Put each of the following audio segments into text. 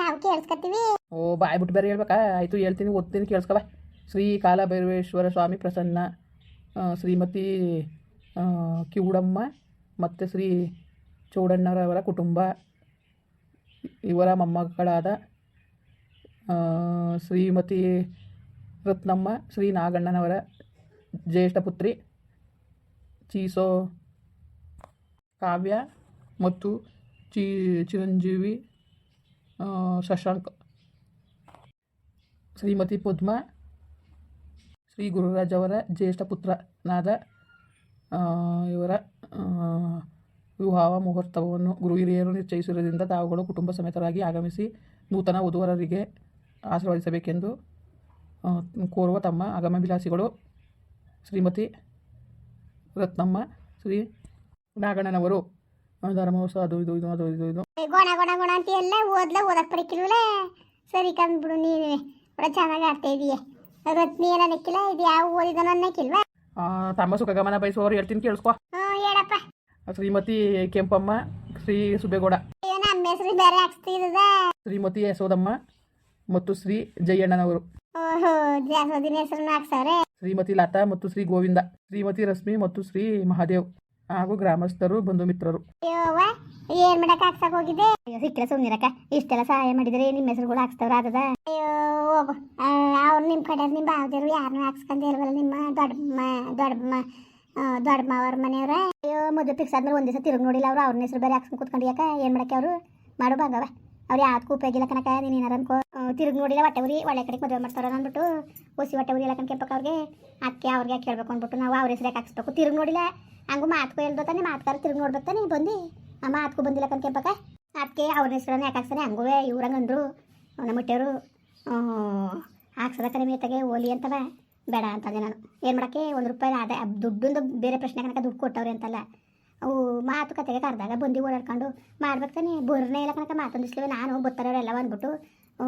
ನಾವು ಕೇಳಿಸ್ಕತ್ತೀವಿ ಓ ಬಾಯ್ ಬಿಟ್ಟು ಬೇರೆ ಹೇಳ್ಬೇಕಾ? ಆಯಿತು, ಹೇಳ್ತೀನಿ, ಓದ್ತೀನಿ ಕೇಳಿಸ್ಕವ ಶ್ರೀ ಕಾಲಭೈರವೇಶ್ವರ ಸ್ವಾಮಿ ಪ್ರಸನ್ನ ಶ್ರೀಮತಿ ಕಿವುಡಮ್ಮ, ಮತ್ತು ಶ್ರೀ ಚೌಡಣ್ಣರವರ ಕುಟುಂಬ, ಇವರ ಮೊಮ್ಮಕ್ಕಳಾದ ಶ್ರೀಮತಿ ರತ್ನಮ್ಮ, ಶ್ರೀ ನಾಗಣ್ಣನವರ ಜ್ಯೇಷ್ಠ ಪುತ್ರಿ, ಚೀಸೋ, ಕಾವ್ಯ, ಮತ್ತು ಚಿ ಚಿರಂಜೀವಿ ಶಶಾಂಕ್. ಶ್ರೀಮತಿ ಪದ್ಮ, ಶ್ರೀ ಗುರುರಾಜ್ ಅವರ ಜ್ಯೇಷ್ಠ ಪುತ್ರನಾದ ಇವರ ವಿವಾಹ ಮುಹೂರ್ತವನ್ನು ಗುರು ಹಿರಿಯರು ನಿಶ್ಚಯಿಸಿರುವುದರಿಂದ ತಾವುಗಳು ಕುಟುಂಬ ಸಮೇತರಾಗಿ ಆಗಮಿಸಿ ನೂತನ ವಧುವರರಿಗೆ ಆಶೀರ್ವದಿಸಬೇಕೆಂದು ಕೋರುವ ತಮ್ಮ ಆಗಮವಿಲಾಸಿಗಳು ಶ್ರೀಮತಿ ರತ್ನಮ್ಮ, ಶ್ರೀ ನಾಗಣ್ಣನವರು. ಆ, ಧರ್ಮೋತ್ಸವ ಅದು ಇದು ಇದು ಅದು ಇದು ಇದು. ಗೊಣ ಗೊಣ ಗೊಣ ಅಂತ ಎಲ್ಲ ಓದ್ಲ ಓದಕ್ ಪಡಿಕಿಲ್ವಲ್ಲ ಸರಿ ಕಂದ್ಬಿಡು ನೀನು. ಕೂಡ ಚೆನ್ನಾಗಿ ಆಡ್ತಾ ಇದೀಯ. ರತ್ನಿ ಏನ ಅನ್ನಕ್ಕಿಲ್ಲ ಇದು ಯಾವ ಓದಿದನ ಅನ್ನಕ್ಕಿಲ್ವಾ ಆ, ಸುಖ ಗಮನ ಬಯಸುವವರು ಹೇಳ್ತೀನಿ ಕೇಳಿಸ್ಕೊ. ಹೇಳಪ್ಪ. ಶ್ರೀಮತಿ ಕೆಂಪಮ್ಮ ಶ್ರೀ ಸುಬೇಗೌಡ ನಮ್ಮ ಹೆಸರು ಬೇರೆ ಹಾಕ್ಸ್ತಿದ ಶ್ರೀಮತಿ ಯಶೋದಮ್ಮ ಮತ್ತು ಶ್ರೀ ಜಯಣ್ಣನವರು. ಓಹೋ ಹೆಸರನ್ನ ಹಾಕ್ಸವ್ರೆ. ಶ್ರೀಮತಿ ಲತಾ ಮತ್ತು ಶ್ರೀ ಗೋವಿಂದ. ಶ್ರೀಮತಿ ರಶ್ಮಿ ಮತ್ತು ಶ್ರೀ ಮಹಾದೇವ್. ಹಾಗೂ ಗ್ರಾಮಸ್ಥರು ಬಂಧು ಮಿತ್ರರು ಏನ್ ಮಾಡಕ್ ಹಾಕ್ಸಕ್ ಹೋಗಿದ್ದೆ? ಅಯ್ಯೋ ಸಿಕ್ಕಿಲ್ಲ ಸುಮ್ನಿರಕ್ಕ. ಇಷ್ಟೆಲ್ಲ ಸಹಾಯ ಮಾಡಿದ್ರೆ ನಿಮ್ಮ ಕೂಡ ಹಾಕ್ಸ್ತವ್ರ ಆದದ? ಅಯ್ಯೋ ಅವ್ರು ನಿಮ್ಮ ಕಡೆ ನಿಮ್ಮ ಬಾವ್ದರು ಯಾರನ್ನೂ ಹಾಕ್ಸ್ಕೊಂಡೇ ಇಲ್ವಲ್ಲ ನಿಮ್ಮ ದೊಡ್ಡಮ್ಮ ದೊಡ್ಡಮ್ಮ ದೊಡ್ಡಮ್ಮ ಅವ್ರ ಮನೆಯವ್ರ? ಅಯ್ಯೋ ಮದುವೆ ಫಿಕ್ಸ್ ಆದ್ಮೇಲೆ ಒಂದ್ ದಿವಸ ತಿರುಗಿ ನೋಡಿಲ್ಲ ಅವ್ರು ಅವ್ರನ್ನ ಹೆಸರು ಬೇರೆ ಹಾಕ್ಸ್ಕೊಂಡು ಕುತ್ಕೊಂಡಿಯಾಕ ಏನ್ ಮಾಡಕ್ಕೆ ಅವರು? ಮಾಡು ಬಂದವ ಅವ್ರು ಯಾವ್ದಕ್ಕೂ ಉಪಯೋಗಿಲ್ಲ ಕನಕ ನೀನು ಏನಾರ ಅನ್ಕೋ. ತಿರುಗಿ ನೋಡಿಲ್ಲ ಉರಿ, ಒಳ್ಳೆ ಕಡೆಗೆ ಮದುವೆ ಮಾಡ್ತಾರ ಅಂದ್ಬಿಟ್ಟು ಒಸಿ ಹೊಟ್ಟೆ ಉರಿ ಎಲ್ಲ ಕನ್ಕೆಂಪಕ್ಕ ಅವ್ರಿಗೆ. ಅಕ್ಕಿ ಅವ್ರಿಗೆ ಕೇಳ್ಬೇಕು ಅಂದ್ಬಿಟ್ಟು ನಾವು ಅವ್ರ ಹೆಸರು ಹಾಕ್ಸ್ಬೇಕು? ತಿರುಗಿ ನೋಡಿಲ್ಲ. ಹಂಗೂ ಮಾತ್ಕೋ ಹೇಳ್ದೋತಾನೆ ಮಾತ್ಕಾರ ತಿರುಗಿ ನೋಡ್ಬೇಕು ತಾನೆ ಬಂದು. ಮಾತ್ಕೊ ಬಂದಿಲ್ಲ ಕನ್ಕೆಂಪಕ್ಕ ಅದಕ್ಕೆ ಅವ್ರ ಹೆಸರನ್ನ ಯಾಕೆ ಹಾಕ್ಸ್ತಾನೆ? ಹಂಗೂ ಇವ್ರಂಗೆ ಅಂದರು. ನಮ್ಮ ಮುಟ್ಟೆಯವರು ಹಾಕ್ಸದ ಕಡಿಮೆ ಓಲಿ ಅಂತವ. ಬೇಡ ಅಂತಂದೆ ನಾನು. ಏನು ಮಾಡೋಕ್ಕೆ? ಒಂದು ರೂಪಾಯಿ ಅದೇ ದುಡ್ಡೊಂದು ಬೇರೆ ಪ್ರಶ್ನೆ ಕನಕ ದುಡ್ಡು ಕೊಟ್ಟವ್ರೆ ಅಂತಲ್ಲ. ಮಾತುಕತೆಗೆ ಕರೆದಾಗ ಬಂದು ಓಡಾಡ್ಕೊಂಡು, ಮಾಡ್ಬೇಕು ತಾನೆ ಬೋರ್ನೇ ಇಲ್ಲ ಕನಕ ಮಾತೊಂದಿಸ್ಲಿವೆ ನಾನು ಬತ್ತಾರವರೆಲ್ಲ ಅಂದ್ಬಿಟ್ಟು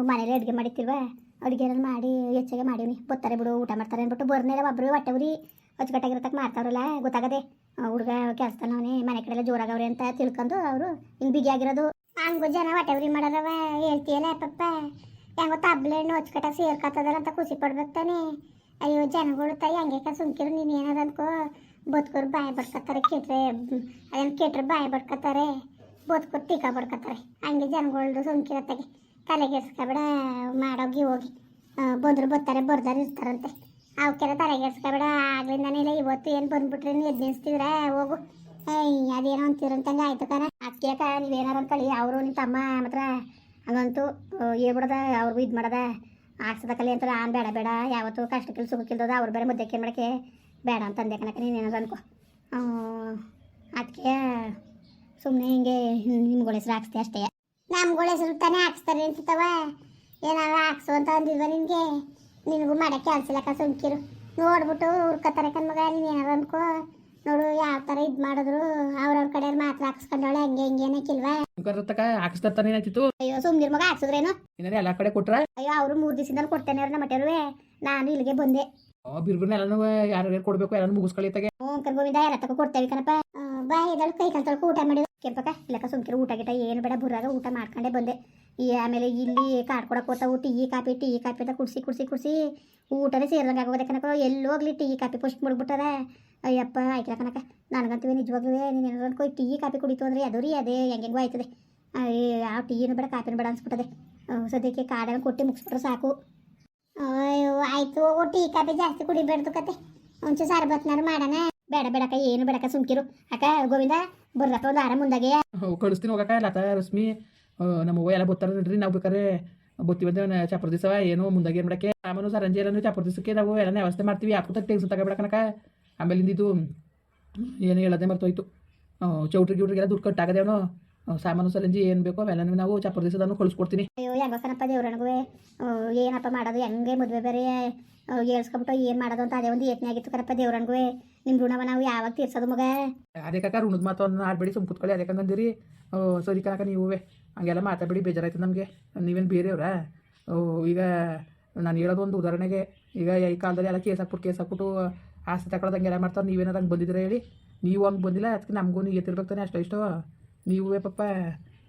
ಮನೇಲಿ ಅಡುಗೆ ಮಾಡಿತ್ತಿಲ್ವ ಅಡುಗೆ ಏನಾದ್ರು ಮಾಡಿ, ಹೆಚ್ಚಾಗೆ ಮಾಡೀವಿ ಬತ್ತಾರೆ ಬಿಡು, ಊಟ ಮಾಡ್ತಾರೆ ಅಂದ್ಬಿಟ್ಟು ಬೋರ್ನೇ ಇಲ್ಲ ಒಬ್ಬರು ಹೊಟ್ಟೆ ಉರಿ, ಅಚ್ಚುಕಟ್ಟಾಗಿರತಕ್ಕ ಮಾಡ್ತಾವ್ರಲ್ಲ, ಗೊತ್ತಾಗದೆ. ಹುಡುಗ ಕೆಲಸದವನೇ ಮನೆ ಕಡೆಲ್ಲ ಜೋರಾಗವ್ರೆ ಅಂತ ತಿಳ್ಕೊಂಡು ಅವರು ಹಿಂಗೆ ಬಿಗಿಯಾಗಿರೋದು ಹಂಗು ಜನ ಹೊಟ್ಟೆ ಉರಿ ಮಾಡೋದವ, ಹೇಳ್ತೀಯಲ್ಲ ಪಪ್ಪ ಹೆಂಗೋ ತಬ್ಲೆಣ್ಣು ಅಚ್ಚುಕಟ್ಟಾಗಿ ಸೇರ್ಕೊತದಲ್ಲ ಅಂತ ಖುಷಿ ಪಡ್ಬೇಕು ತಾನೆ. ಅಯ್ಯೋ, ಜನಗಳು ತಾಯಿ ಹಂಗೆ ಸುಮ್ಕಿರು, ನೀನು ಏನಾರ ಅನ್ಕೋ. ಬದುಕೋರು ಬಾಯಿ ಬಡ್ಕೋತಾರೆ ಕೆಟ್ರೆ ಅದನ್ನು ಕೆಟ್ರೆ ಬಾಯಿ ಬಡ್ಕೋತಾರೆ ಬದುಕೋರು ಟೀಕ ಬಡ್ಕೋತಾರೆ ಹಂಗೆ ಜನಗಳ್ದು ಸುಮ್ಕಿರತ್ತಾಗೆ ತಲೆಗೆಡ್ಸ್ಕೊಬೇಡ ಮಾಡೋಗಿ ಹೋಗಿ. ಬಂದರು ಬರ್ತಾರೆ, ಬರ್ದಾರು ಇರ್ತಾರಂತೆ. ಅವಕ್ಕೆಲ್ಲ ತಲೆಗೆಡ್ಸ್ಕೊಬೇಡ ಆಗ್ಲಿಂದನೇ ಇವತ್ತು ಏನು ಬಂದ್ಬಿಟ್ರೆ ನೀರು ಎದ್ದು ನಿಲ್ಸ್ತಿದ್ರ ಹೋಗು. ಏಯ್, ಅದೇನೋ ಅಂತೀರಂತಂಗೆ ಆಯ್ತು ಕಣ. ಅದಕ್ಕೆ ನೀವೇನಾರು ಅಂತ ಅನ್ಕೊಳ್ಳಿ, ಅವರು ನಿಮ್ಮ ತಮ್ಮ ಮಾತ್ರ ಹಂಗಂತೂ ಹೇಳ್ಬಿಡದ, ಅವ್ರಿಗೂ ಇದು ಮಾಡದ. ಆಡ್ಸದ ಕಲಿ ಅಂತ ಆನ್ ಬೇಡ ಬೇಡ. ಯಾವತ್ತು ಕಷ್ಟಕ್ಕಿಲ್ ಸುಖಕ್ಕಿಲ್ದದ, ಅವ್ರು ಬೇರೆ ಮುದ್ದೆ ಮಾಡಕ್ಕೆ? ಬೇಡ ಅಂತಂದೆ ನೀನು ನೀನೇನಾದ್ರು ಅನ್ಕೋ. ಅದಕ್ಕೆ ಸುಮ್ಮನೆ ಹಿಂಗೆ ನಿಮ್ಗಳ ಹೆಸರು ಹಾಕ್ಸ್ತೆ ಅಷ್ಟೇ. ನಮ್ಗಳ ಹೆಸರು ತಾನೇ ಹಾಕ್ಸ್ತಾರೆ ಅಂತವ ಏನಾರ ಹಾಕ್ಸು ಅಂತ ಅಂದಿದ್ವ ನಿನಗೆ? ನಿನಗೂ ಮಾಡಕ್ಕೆ ಕೆಲಸ ಲೆಕ್ಕ ಸುಮ್ಕಿರು. ನೋಡ್ಬಿಟ್ಟು ಹುರ್ಕತ್ತಾರೆ ಕಣ್ಮಗ ನೀನು ಏನಾರು ಅನ್ಕೋ. ನೋಡು ಯಾವ ಥರ ಇದು ಮಾಡಿದ್ರು ಅವ್ರವ್ರ ಕಡೆ ಮಾತ್ರ ಹಾಕ್ಸ್ಕೊಂಡವಳೆ ಹಂಗೆ ಹಿಂಗೆ ಏನಕ್ಕಿಲ್ವಾ ಕರ್ತಕ ಹಾಕಿಸ್ತಾನೆ ಏನಾಯ್ತಿತ್ತು? ಅಯ್ಯೋ ಸುಮ್ನಿರ್ ಮಗ ಹಾಕ್ಸಿದ್ರೇನು? ಎಲ್ಲ ಕಡೆ ಕೊಟ್ರ? ಅಯ್ಯೋ ಅವರು ಮೂರು ದಿವಸದಿಂದ ಕೊಡ್ತೇನೆ ಅವ್ರನ್ನ ಮಟ್ಟರುವೆ ನಾನು ಇಲ್ಲಿಗೆ ಬಂದೆ. ಬಿರ್ಬಿರ್ನ ಎಲ್ಲನೂ ಯಾರು ಕೊಡ್ಬೇಕು ಎಲ್ಲನೂ ಮುಗಿಸ್ಕೊಳ್ಳಿ ತಗೆ ಹ್ಞೂ ಕರ್ಗೋವಿಂದ ಎಲ್ಲ ತಗೋ ಕೊಡ್ತೇವೆ ಕಣಪ್ಪ. ಆ, ಬಾ ಎದಳು ಕೈ ಕಾಲು ತೊಳ್ಕೊ ಊಟ ಮಾಡಿದ ಕೆಂಪಕ್ಕ ಇಲ್ಲಕ್ಕ ಸುಮ್ಕಿರು ಊಟ ಗಿಟ ಏನು ಬೇಡ ಬುರಾಗ ಊಟ ಮಾಡ್ಕೊಂಡೆ ಬಂದೆ. ಈ ಆಮೇಲೆ ಇಲ್ಲಿ ಕಾಡ್ಕೊಡಕ್ಕೆ ಹೋಗ್ತಾವು ಟೀ ಕಾಪಿ ಟೀ ಕಾಪಿ ಅಂತ ಕುಡ್ಸಿ ಕುಡ್ಸಿ ಕುಡ್ಸಿ ಊಟನೇ ಸೇರಿದಂಗೆ ಆಗೋದೆ ಕನಕ ಎಲ್ಲೋಗ್ಲಿ ಟೀ ಕಾಪಿ ಪೋಸ್ಟ್ ಮುಡ್ಬಿಟ್ಟಾರ ಅಯ್ಯಪ್ಪ ಆಯ್ತಲ್ಲ ಕಣಕ ನನಗಂತೂ ನಿಜವಾಗ್ಲೂ ನೀನು ಏನಾದ್ರು ಅನ್ಕೋ ಟೀ ಕಾಪಿ ಕುಡಿತು ಅಂದರೆ ಅದು ರೀ ಅದೇ ಹೆಂಗೆಂಗೋ ಆಯ್ತದೆ. ಯಾವ ಟೀನು ಬೇಡ ಕಾಪಿನೂ ಬೇಡ ಅನ್ಸ್ಬಿಟ್ಟದೆ. ಆ, ಸದ್ಯಕ್ಕೆ ಕಾಡನ್ನು ಕೊಟ್ಟು ಮುಗಿಸ್ಬಿಟ್ರೆ ಸಾಕು. ಅಯ್ಯೋ, ಆಯ್ತು. ಟೀ ಕಾಪಿ ಜಾಸ್ತಿ ಕುಡಿಬೇಡ್ದು ಕತೆ. ಸಾರ್ ಬಸ್ ಮಾಡೋಣ. ಬೇಡ ಬೇಡಕ ಏನು ಬೇಡಕ್ಕ ಸುಮ್ಕಿರು. ಅಕ್ಕ, ಗೋವಿಂದ ಬರ್ರಪ್ಪ ಒಂದು ಆರಾಮ ಮುಂದಾಗೆ. ಕಳಿಸ್ತೀನಿ ಹೋಗಕ್ಕ ಲತಾ ರಶ್ಮಿ ನಮ್ಮ ಎಲ್ಲ ಬತ್ತಾರ ನೋಡ್ರಿ, ನಾವು ಬೇಕಾದ್ರೆ ಬತ್ತಿ ಬಂದ ಚಾಪರ್ ದಿವಸ ಏನು ಮುಂದಾಗೆ ಏನು ಮಾಡಕ್ಕೆ. ಆಮೇಲೆ ಸರಂಜಿ ಏನೋ ಚಾಪರ್ ದಿವಸಕ್ಕೆ ನಾವು ಎಲ್ಲ ವ್ಯವಸ್ಥೆ ಮಾಡ್ತೀವಿ. ಹಾಕುತ್ತ ತಗ ಬಿಡಕ್ಕನಕ ಆಮೇಲಿಂದ ಇದು, ಏನು ಹೇಳೋದೇ ಮರ್ತೋಯ್ತು. ಚೌಟ್ರಿ ಗಿಟ್ರಿಗೆಲ್ಲ ದುಡ್ಡು ಕಟ್ಟಾಗದೇವನು ಸಾಮಾನು ಸಲಂಜಿ ಏನು ಬೇಕೋ ಅವೆಲ್ಲನೂ ನಾವು ಚಪ್ಪರ್ ದಿವಸದನ್ನು ಕಳಿಸ್ಕೊಡ್ತೀನಿ. ಅಯ್ಯೋ ಹೆಂಗೋ ಕಣಪ್ಪ ದೇವ್ರನಗೂ ಏನಪ್ಪ ಮಾಡೋದು? ಹೆಂಗೆ ಮದುವೆ ಬೇರೆ? ಏಳ್ಸ್ಕೊಬಿಟ್ಟು ಏನು ಮಾಡೋದು ಅಂತ ಅದೇ ಒಂದು ಯತ್ನ ಆಗಿತ್ತು ಕರಪ್ಪ ದೇವ್ರನ್ಗೂ ನಿಮ್ಮ ಋಣವ ನಾವು ಯಾವಾಗ ತೀರ್ಸೋದು ಮಗ? ಅದೇ ಕಾಕ ಋಣದ ಮಾತು ಒಂದು ಆಡ್ಬೇಡಿ ಸುಮ್ ಕುತ್ಕೊಳ್ಳಿ ಅದೇ ಓ ಸರಿ ಕಾಕ ನೀವೇ ಹಂಗೆಲ್ಲ ಮಾತಾಡ್ಬೇಡಿ ಬೇಜಾರಾಯ್ತು ನಮಗೆ. ನೀವೇನು ಬೇರೆಯವ್ರಾ? ಓ, ಈಗ ನಾನು ಹೇಳೋದು ಒಂದು ಉದಾಹರಣೆಗೆ ಈಗ ಈ ಕಾಲದಲ್ಲಿ ಎಲ್ಲ ಕೇಸ್ ಹಾಕ್ಬಿಟ್ಟು ಕೇಸ್ ಹಾಕ್ಬಿಟ್ಟು ಆಸ್ತಿ ತಗೊಳ್ಳೋದು ಹಂಗೆಲ್ಲ ಮಾಡ್ತಾರೆ ನೀವೇನಾದಂಗೆ ಹಂಗೆ ಬಂದಿದ್ರೆ ಹೇಳಿ? ನೀವು ಹಂಗೆ ಬಂದಿಲ್ಲ ಅದಕ್ಕೆ ನಮಗೂ ನೀ ಎತ್ತಿರ್ಬೇಕು ತಾನೆ ಅಷ್ಟೋ ಇಷ್ಟೋ? ನೀವೇ ಪಪ್ಪ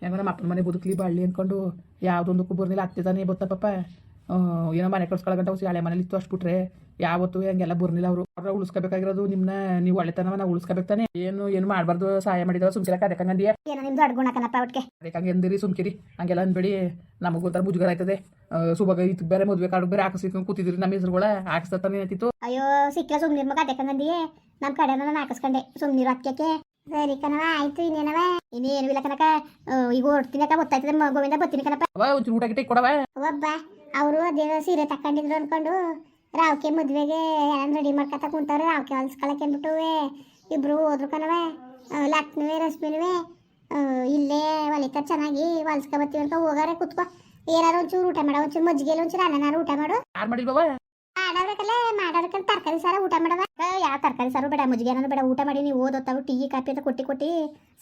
ಹೆಂಗ ನಮ್ಮ ಅಪ್ಪನ ಮನೆ ಬದುಕಲಿ ಬಾಳ್ಲಿ ಅಂದ್ಕೊಂಡು ಯಾವುದೊಂದಕ್ಕೂ ಬರ್ನಿಲ್ಲ ಹತ್ತಿದಾನೆ ಬತ್ತಪ್ಪ ಏನೋ ಮನೆ ಕಳ್ಸ್ಕೊಳಗಂಟ ಹೊಸ ಹಳೆ ಮನೇಲಿ ಇತ್ತು ಅಷ್ಟು ಬಿಟ್ರೆ ಯಾವತ್ತು ಹಂಗೆಲ್ಲ ಬರ್ನಿಲ್ಲ ಅವರು. ಅವ್ರ ಉಳಿಸ್ಕೋಬೇಕಾಗಿರೋದು ನಿಮ್ಮನ್ನ ನೀವು ಒಳ್ಳೆತನವನ್ನ ನಾವು ಉಳಿಸ್ಕೋಬೇಕು ತಾನೆ. ಏನು ಏನು ಮಾಡಬಾರ್ದು ಸಹಾಯ ಮಾಡಿದ್ರೆ ಸುಮ್ಕಿರಕ್ಕೆ ಅದಕ್ಕಂಗಂದಿಯ ಏನೋ ನಿಮ್ದು ದೊಡ್ಡ ಗುಣಕನಪ್ಪ ಒಟ್ಟಿಗೆ ಅದಕ್ಕೆ ಹಂಗೆ ಅಂದಿರಿ ಸುಮ್ಕಿರಿ. ಹಂಗೆಲ್ಲ ಅನ್ಬೇಡಿ. ನಮಗೂ ಒಂಥರ ಮುಜುಗರ ಆಯ್ತದೆ. ಸುಬಾಗ ಇತ್ತು ಬೇರೆ ಮದುವೆ ಕಾರ್ಡ್ ಬೇರೆ ಹಾಕಿಸ್ಕೊಂಡು ಕೂತಿದ್ರಿ ನಮ್ಮ ಹೆಸರುಗಳ. ಹಾಕಿಸ್ತಾನೆ ಅಂತಿತ್ತು ಅಯ್ಯೋ ಸಿಕ್ಕ ಸುಮ್ನಿರ್ ಮಗ ಅದಕ್ಕಂಗಂದಿಯೇ ನಮ್ಮ ಕಡೆ ನಾನು ಹಾಕಿಸ್ಕೊಂಡೆ. ಸುಮ್ನಿರು ಅಕ್ಕಕ್ಕೆ ಸರಿ ಕಣವ ಆಯ್ತು ಇನ್ನೇನವ ಇನ್ನೇನು ಇಲ್ಲ ಕನಕ ಈಗ ಹೊಡ್ತೀನಕ ಗೊತ್ತಾಯ್ತದೆ ಮಗುವಿಂದ ಗೋವಿಂದ ಬತ್ತೀನಿ ಕಣಪ್ಪ. ಅವ ಒಂಚೂರು ಊಟ ಗಿಟ್ಟ ಕೊಡವ? ಒಬ್ಬ ಅವರು ಅದೇನೋ ಸೀರೆ ತಕೊಂಡಿದ್ರು ಅನ್ಕೊಂಡು ರಾವ್ಕೆ ಮದ್ವೆಗೆ ಎಲ್ಲ ರೆಡಿ ಮಾಡ್ಕೊತ ಕುಂತವ್ರೆ ರಾವ್ಕೆ ಹೊಲ್ಸ್ಕೊಳಕ್ಕೆ ಅಂದ್ಬಿಟ್ಟು ಇಬ್ರು ಹೋದ್ರು ಕಣವ ಲಕ್ಷ್ಮಿವೆ ರಶ್ಮಿನುವೆ. ಇಲ್ಲೇ ಹೊಲಿತ ಚೆನ್ನಾಗಿ ಹೊಲ್ಸ್ಕೊ ಬರ್ತೀವಿ ಅಂತ ಹೋಗಾರೆ ಕುತ್ಕೋ. ಏನಾರು ಒಂಚೂರು ಊಟ ಮಾಡ ಒಂಚೂರು ಮಜ್ಜಿಗೆ ಒಂಚೂರು ಅನ್ನನಾರು ಊಟ ಮಾಡು. ಯಾರು ಮಾಡಿಲ್ವವ ಮಾಡೋರ್ಕಲ್ಲ ಮಾಡೋರ್ಕಲ್ಲ ತರಕಾರಿ ಸಾರ ಊಟ ಮಾಡವ ಯಾವ ತರಕಾರಿ ಸಾರು ಬೇಡ ಮಜ್ಜಿಗೆ ಏನಾದ್ರು ಬೇಡ ಊಟ ಮಾಡಿ ನೀವು ಓದೋತಾವು ಟೀ ಕಾಫಿ ಅಂತ ಕೊಟ್ಟಿ ಕೊಟ್ಟಿ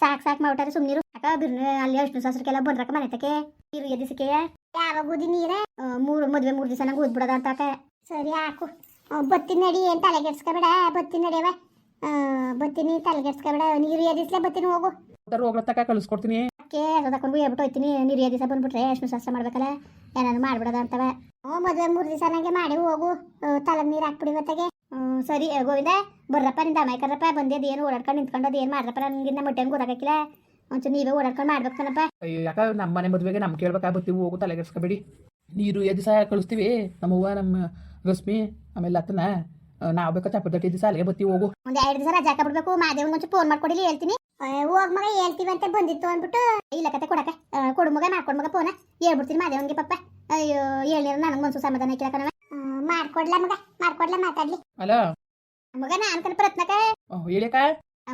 ಸಾಕ್ ಸಾಕ್ ಮಾಡ್ತಾರೆ ಸುಮ್ಮನಿರು ಅಕ್ಕ ಅಲ್ಲಿ ಅಷ್ಟು ಸಸ್ರಕ್ಕೆಲ್ಲ ಬಂದ್ರಕ್ಕ ಮನೆ ತಕ್ಕೆ ನೀರು ಎದಿಸಕ್ಕೆ ಯಾವಾಗ ಗುದಿ ನೀರ? ಆ, ಮೂರು ಮದ್ವೆ ಮೂರು ದಿವಸ ನಂಗೆ ಊದ್ಬಿಡೋದ ಅಂತ ಸರಿ ಹಾಕು. ಬತ್ತಿ ಬತ್ತೀನಿ ನಡಿ ಏನ್ ತಲೆಗೆಡ್ಸ್ಕೊಬೇಡ ಬತ್ತೀನಿ ನಡಿಯವ ಆ, ಬತ್ತೀನಿ ತಲೆಗೆಡ್ಸ್ಕೊಬೇಡ ನೀರು ಎದಿಸ್ಲೆ ಬತ್ತೀನಿ ಹೋಗು. ಊಟ ಹೋಗ್ಲತ್ತಕ ಕಳಿಸ್ಕೊಡ್ತೀನಿ. ಅಕ್ಕೆ ತಕೊಂಡು ಹೇಳ್ಬಿಟ್ಟು ಹೋಯ್ತೀನಿ ನೀರು ದಿವಸ ಬಂದ್ಬಿಟ್ರೆ ಅಷ್ಟು ಶಾಸ್ತ್ರ ಮಾಡ್ಬೇಕಲ್ಲ ಏನಾದ್ರು ಮಾಡ್ಬಿಡೋದ ಅಂತವ. ಹ್ಞೂ ಮದುವೆ ಮೂರು ದಿವಸ ನಂಗೆ ಮಾಡಿ ಹೋಗು. ತಲೆ ನೀರು ಹಾಕ್ಬಿಡಿ ಇವತ್ತಿಗೆ. ಸರಿ ಗೋವಿಂದ ಬರ್ರಪ್ಪ ನಿಂದ ಅಮಾಯ್ಕರಪ್ಪ ಬಂದಿದ್ದು ಏನು ಓಡಾಡ್ಕೊಂಡು ನಿಂತ್ಕೊಂಡು ಅದು ಏನು ಮಾಡ್ರಪ್ಪ? ನನಗೆ ನಮ್ಮ ಹೊಟ್ಟೆಗೆ ಗೊತ್ತಾಗಕ್ಕಿಲ್ಲ ಒಂಚೂರು ನೀವೇ ಓಡಾಡ್ಕೊಂಡು ಮಾಡ್ಬೇಕು ಕಣಪ್ಪ ಅಯ್ಯೋ ಯಾಕ ನಮ್ಮ ಮನೆ ಮದುವೆಗೆ ನಮ್ಗೆ ಕೇಳ್ಬೇಕಾ ಬರ್ತೀವಿ ಹೋಗು ತಲೆಗೆಡ್ಸ್ಕೊಬೇಡಿ ನೀರು ಎದ್ದು ಸಹ ಕಳಿಸ್ತೀವಿ ನಮ್ಮವ್ವ ನಮ್ಮ ರಶ್ಮಿ ಆಮೇಲೆ ಅತ್ತನ. ನಾವು ಬೇಕಾ ಚಪ್ಪದಟ್ಟಿ ದಿವಸ ಅಲ್ಲಿಗೆ ಬತ್ತಿ ಹೋಗು. ಒಂದು ಎರಡು ದಿವಸ ರಜಾ ಬಿಡ್ಬೇಕು. ಮಾದೇವ್ ಒಂಚೂರು ಫೋನ್ ಮಾಡ್ಕೊಡಿಲಿ ಹೇಳ್ತೀನಿ. ಹೋಗ್ ಮಗ ಹೇಳ್ತೀವಿ ಅಂತ ಬಂದಿತ್ತು ಅಂದ್ಬಿಟ್ಟು. ಇಲ್ಲ ಕತೆ ಕೊಡಕ ಕೊಡು ಮಗ ಮಾಡ್ಕೊಡ್ ಮಗ ಫೋನ ಹೇಳ್ಬಿಡ್ತೀನಿ ಮಾದೇವಂಗೆ ಪಪ್ಪ ಅಯ್ಯೋ ಹೇಳಿರ ನನಗೆ ಮನ್ಸು ಸಮಾಧಾನ ಕಣವ ಮಾಡ್ಕೊಡ್ಲ ಮಗ? ಮಾಡ್ಕೊಡ್ಲ ಮಾತಾಡ್ಲಿ. ಅಲ್ಲ ಮಗ ನಾನು ಪ್ರತ್ನಕ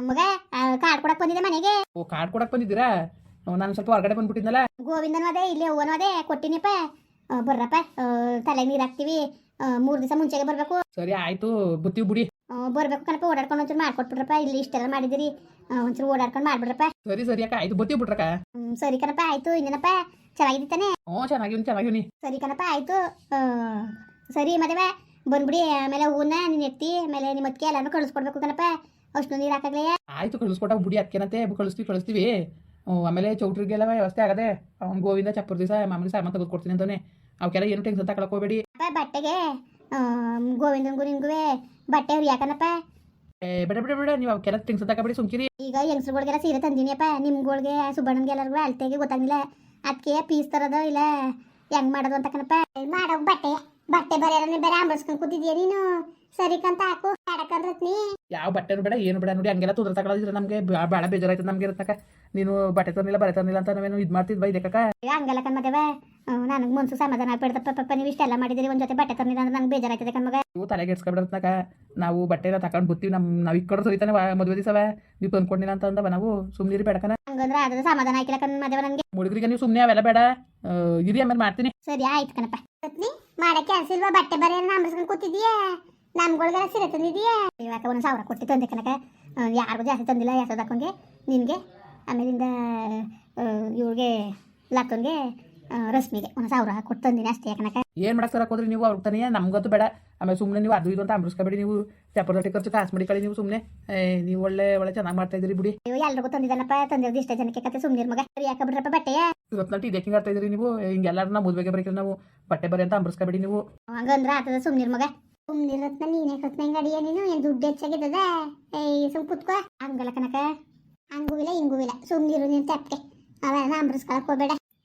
ಮಗ ಕಾರ್ಡ್ ಕೊಡಕ್ ಬಂದಿದೆ ಮನೆಗೆ. ಓ ಕಾರ್ಡ್ ಕೊಡಕ್ ಬಂದಿದ್ದೀರಾ? ನಾನು ಸ್ವಲ್ಪ ಹೊರಗಡೆ ಬಂದ್ಬಿಟ್ಟಿದ್ನಲ್ಲ. ಗೋವಿಂದನ ಅದೇ ಇಲ್ಲಿ ಹೂವನೂ ಅದೇ ಕೊಟ್ಟಿನಿಪ್ಪ. ಬರ್ರಪ್ಪ ತಲೆ ನೀರ್ ಹಾಕ್ತಿವಿ. ಮೂರ್ ದಿವಸ ಮುಂಚೆಗೆ ಬರಬೇಕು. ಸರಿ ಆಯ್ತು ಬುತ್ತಿವಿ ಬಿಡಿ. ಬರ್ಬೇಕು ಕಣಪ್ಪ ಓಡಾಡ್ಕೊಂಡು ಒಂಚೂರು ಮಾಡ್ಕೊಟ್ಬಿಡ್ರಪ್ಪ. ಇಲ್ಲಿ ಇಷ್ಟೆಲ್ಲ ಮಾಡಿದಿರಿ ಒಂಚೂರು ಓಡಾಡ್ಕೊಂಡು ಮಾಡ್ಬಿಡ್ರಪ್ಪ. ಸರಿ ಸರಿ ಅಕ್ಕ ಆಯ್ತು ಬುತ್ತಿ ಬಿಟ್ರಕ್ಕ. ಸರಿ ಕಣಪ್ಪ ಆಯ್ತು ಇನ್ನೇನಪ್ಪ? ಚೆನ್ನಾಗಿದ್ದಾನೆ ಹ್ಞೂ ಚೆನ್ನಾಗಿವ್ನಿ ಚೆನ್ನಾಗಿವ್ನಿ ಸರಿ ಕಣಪ್ಪ ಆಯ್ತು. ಸರಿ ಮದುವೆ. ಬಂದ್ಬಿಡಿ ಆಮೇಲೆ ಹೂನ ನೀನು ಎತ್ತಿ ಆಮೇಲೆ ನಿಮ್ಮ ಅತ್ತಿಗೆ ಎಲ್ಲಾನು ಕಳಿಸ್ಕೊಡ್ಬೇಕು ಕಣಪ್ಪ. ಅಷ್ಟು ನೀರು ಹಾಕಾಗ್ಲೇ. ಆಯ್ತು ಕಳಿಸ್ಕೊಟ್ಟ ಬಿಡಿ ಅದಕ್ಕೇನಂತೆ ಕಳಿಸ್ತೀವಿ ಕಳಿಸ್ತೀವಿ. ಆಮೇಲೆ ಚೌಟ್ರಿಗೆಲ್ಲ ವ್ಯವಸ್ಥೆ ಆಗದೆ ಅವ್ನು ಗೋವಿಂದ ಚಪ್ಪರ್ ದಿವಸ ಮಾಮೂಲಿ ಸಾಮಾನು ತೆಗೆದುಕೊಡ್ತೀನಿ ಅಂತಾನೆ. ಅವಕ್ಕೆಲ್ಲ ಏನು ಟೆನ್ಷನ್ ತಗೊಳಕ್ ಹೋಗ್ಬೇಡಿ. ಅಪ್ಪ ಬಟ್ಟೆಗೆ ಗೋವಿಂದನ್ಗೂ ನಿನ್ಗೂ ಬಟ್ಟೆ ಅವ್ರು ಯಾಕನಪ್ಪ ಬೇಡ ಬೇಡ ಬೇಡ ನೀವು ಅವಕ್ಕೆಲ್ಲ ಟೆನ್ಷನ್ ತಗೊಬೇಡಿ ಸುಮ್ಕಿರಿ. ಈಗ ಹೆಂಗಸ್ರುಗಳಿಗೆಲ್ಲ ಸೀರೆ ತಂದಿನಿಯಪ್ಪ ನಿಮ್ಗಳಿಗೆ ಸುಬ್ಬಣ್ಣನ್ಗೆ ಎಲ್ಲರಿಗೂ ಅಳ್ತೆಗೆ ಗೊತ್ತಾಗಿಲ್ಲ ಅದಕ್ಕೆ ಪೀಸ್ ತರೋದು ಇಲ್ಲ ಹೆಂಗ್ ಮಾಡೋದು ಅಂತ ಕಣಪ್ಪ. ಮಾಡೋ ಬಟ್ಟೆ. ಬಟ್ಟೆ ಬರೆಯೋರನ್ನೇ ಬೇರೆ ಆಂಬರ್ಸ್ಕೊಂಡ್ ಕೂತಿದ್ಯಾ ನೀನು? ಸರಿ ಕಂತ ಹಾಕು. ಆಡಕಂದ್ರತ್ನಿ ಯಾವ ಬಟ್ಟೆನೂ ಬೇಡ ಏನು ಬೇಡ ನೋಡಿ ಹಂಗೆಲ್ಲ ತೊಂದರೆ ತಗೊಳ್ಳೋದಿದ್ರೆ ನಮಗೆ ಭಾಳ ಬೇಜಾರಾಯ್ತದೆ ನಮಗೆ ಇರತ್ತಕ ನೀನು ಬಟ್ಟೆ ತರಲಿಲ್ಲ ಬರೆ ತರಲಿಲ್ಲ ಅಂತ ನಾವೇನು ಇದು ಮಾಡ್ತಿದ್ವಾ ಇದಕ್ಕ ಹಂಗಲ್ಲ ಕಣ್ಮದೇವ ನನಗೆ ಮನ್ಸು ಸಮಾಧಾನ ಆಗ್ಬಿಡ್ತಪ್ಪ ಪಪ್ಪ ನೀವು ಇಷ್ಟೆಲ್ಲ ಮಾಡಿದಿರಿ ಒಂದ್ ಜೊತೆ ಬಟ್ಟೆ ತಂದಿಲ್ಲ ಅಂದ್ರೆ ನಂಗೆ ಬೇಜಾರಾಯ್ತದೆ ಕಣ್ಮಗ ನೀವು ತಲೆಗೆ ಎಡ್ಸ್ಕೊಬಿಡತ್ನಾಕ ನಾವು ಬಟ್ಟೆ ತಗೊಂಡು ಬರ್ತೀವಿ ನಮ್ಮ ನಾವು ಈ ಕಡೆ ಸರಿತಾನೆ ಮದುವೆ ದಿವಸವ. ನೀವು ತಂದ್ಕೊಂಡಿಲ್ಲ ಅಂತ ಅಂದವ ನಾವು ಸುಮ್ಮನಿರಿ ಬೇಡಕನ ಹಂಗಂದ್ರೆ ಅದ್ರ ಸಮಾಧಾನ ಆಯ್ಕಿಲ್ಲ ಕಣ್ಮದೇವ ನನಗೆ. ಹುಡುಗರಿಗೆ ನೀವು ಸುಮ್ಮನೆ ಅವೆಲ್ಲ ಬೇಡ. ಇರಿ ಆಮೇಲೆ ಮಾಡ್ತೀನಿ. ಸರಿ ಆಯ್ತು ಕಣಪ್ಪ. ಪತ್ನಿ? ಮಾಡಕ್ಕೆ ಅನ್ಸಿಲ್ವಾ? ಬಟ್ಟೆ ಬರೀ ನಂಬರ್ಸ್ಕೊಂಡು ಕೂತಿದ್ಯಾ ನಮ್ಗಳಿಗೆಲ್ಲ ಸೀರೆ ತಂದಿದ್ಯಾ ಇವಾಗ ಒಂದು ಸಾವಿರ ಕೊಟ್ಟು ತಂದೆ ಕನಕ ಯಾರಿಗೂ ಜಾಸ್ತಿ ತಂದಿಲ್ಲ ಯಾಸದ ಹಾಕೊಂಗೆ ನಿನಗೆ? ಆಮೇಲಿಂದ ಇವ್ರಿಗೆ, ಲಕ್ಕನ್ಗೆ? ರಶ್ಮಿಗೆ. ಒಂದು ಸಾವಿರ ಕೊಟ್ಟು ತಂದಿನಿ ಅಷ್ಟೇ ಯಾಕನಕ ಏನು ಮಾಡಕ್ಕೆ ಹೋದ್ರಿ ನೀವು? ಅವ್ರಿಗೆ ತಾನೇ ನಮ್ಗಂತೂ ಬೇಡ. ಆಮೇಲೆ ಸುಮ್ಮನೆ ನೀವು ಅದು ಇದು ಅಂತ ಅಂಬ್ರಿಸ್ಕೊಬೇಡಿ ನೀವು. ಚಪ್ಪರದಟ್ಟಿ ಖರ್ಚು ಕಾಸು ಮಾಡಿ ಕಳಿ ನೀವು ಸುಮ್ಮನೆ ನೀವು ಒಳ್ಳೆ ಒಳ್ಳೆ ಚೆನ್ನಾಗಿ ಮಾಡ್ತಾ ಇದ್ರಿ ಬಿಡಿ. ನೀವು ಎಲ್ರಿಗೂ ತಂದಿದ್ದಲ್ಲಪ್ಪ. ತಂದಿರೋದು ಇಷ್ಟ ಜನಕ್ಕೆ ಕತೆ. ಸುಮ್ಮನೆ ಮಗ. ಸರಿ ಯಾಕೆ ಬಿಡ್ರಪ್ಪ ಬಟ್ಟೆ? ಇವತ್ತು ಇದಕ್ಕೆ ಹಿಂಗೆ ಆಡ್ತಾ ಇದ್ದೀರಿ ನೀವು. ಹಿಂಗೆಲ್ಲರೂ ಎಲ್ಲರನ್ನ ಮದುವೆಗೆ ಬರೀಕಿಲ್ಲ ನಾವು. ಬಟ್ಟೆ ಬರೀ ಅಂತ ಅಂಬ್ರಿಸ್ಕೊಬೇಡಿ ನೀವು. ಹಂಗಂದ್ರೆ ಆತದ ಸುಮ್ಮನೆ ಮಗ. ಸುಮ್ಮನಿರತ್ನ ನೀನೇ ಕತ್ನ ಹಿಂಗೆ ಅಡಿಯ ನೀನು. ಏನು ದುಡ್ಡು ಹೆಚ್ಚಾಗಿದ್ದದ? ಏಯ್ ಸುಮ್ ಕುತ್ಕೋ. ಹಂಗಲ್ಲ ಕನಕ ಹಂಗೂ ಇಲ್ಲ ಹಿಂಗೂ ಇಲ್ಲ. ಸುಮ್ಮನಿರು ನೀನು ತಪ್ಪೆ ಅವೆಲ್ಲ ಅಂಬ್ರಿಸ್ಕೊಳಕ್ ಹೋಗ್ಬೇಡ.